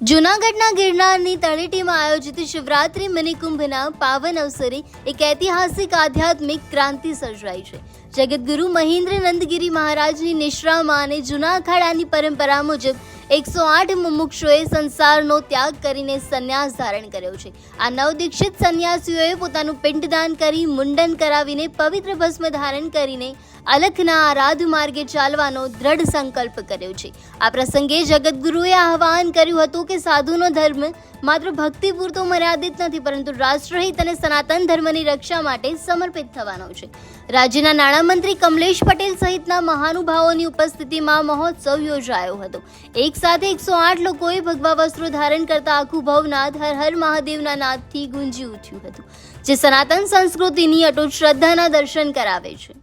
જૂનાગઢના ગિરનારની તળેટીમાં આયોજિત શિવરાત્રી મિનિકુંભના પાવન અવસરે એક ઐતિહાસિક આધ્યાત્મિક ક્રાંતિ સર્જાઈ છે. જગતગુરુ મહેન્દ્ર નંદગીરી મહારાજની નિશ્રામાં અને જૂના અખાડાની પરંપરા મુજબ એકસો આઠ મુમુક્ષોએ સંસારનો ત્યાગ કરીને સંન્યાસ ધારણ કર્યો છે. આ નવદીક્ષિત સંન્યાસીઓએ પોતાનું પિંડદાન કરી મુંડન કરાવીને પવિત્ર ભસ્મ ધારણ કરીને અલખના આરાધ માર્ગે ચાલવાનો દ્રઢ સંકલ્પ કર્યો છે. આ પ્રસંગે જગતગુરુએ આહવાન કર્યું હતું કે સાધુનો ધર્મ માત્ર ભક્તિ પૂરતો મર્યાદિત નથી, પરંતુ રાષ્ટ્રહિત અને સનાતન ધર્મની રક્ષા માટે સમર્પિત થવાનો છે. રાજ્યના નાણામંત્રી કમલેશ પટેલ સહિતના મહાનુભાવોની ઉપસ્થિતિમાં મહોત્સવ યોજાયો હતો. એક સાથે એકસો આઠ લોકોએ ભગવા વસ્ત્રો ધારણ કરતા આખું ભવનાથ હર હર મહાદેવના નાદથી ગુંજી ઉઠ્યું હતું, જે સનાતન સંસ્કૃતિની અટૂટ શ્રદ્ધાના દર્શન કરાવે છે.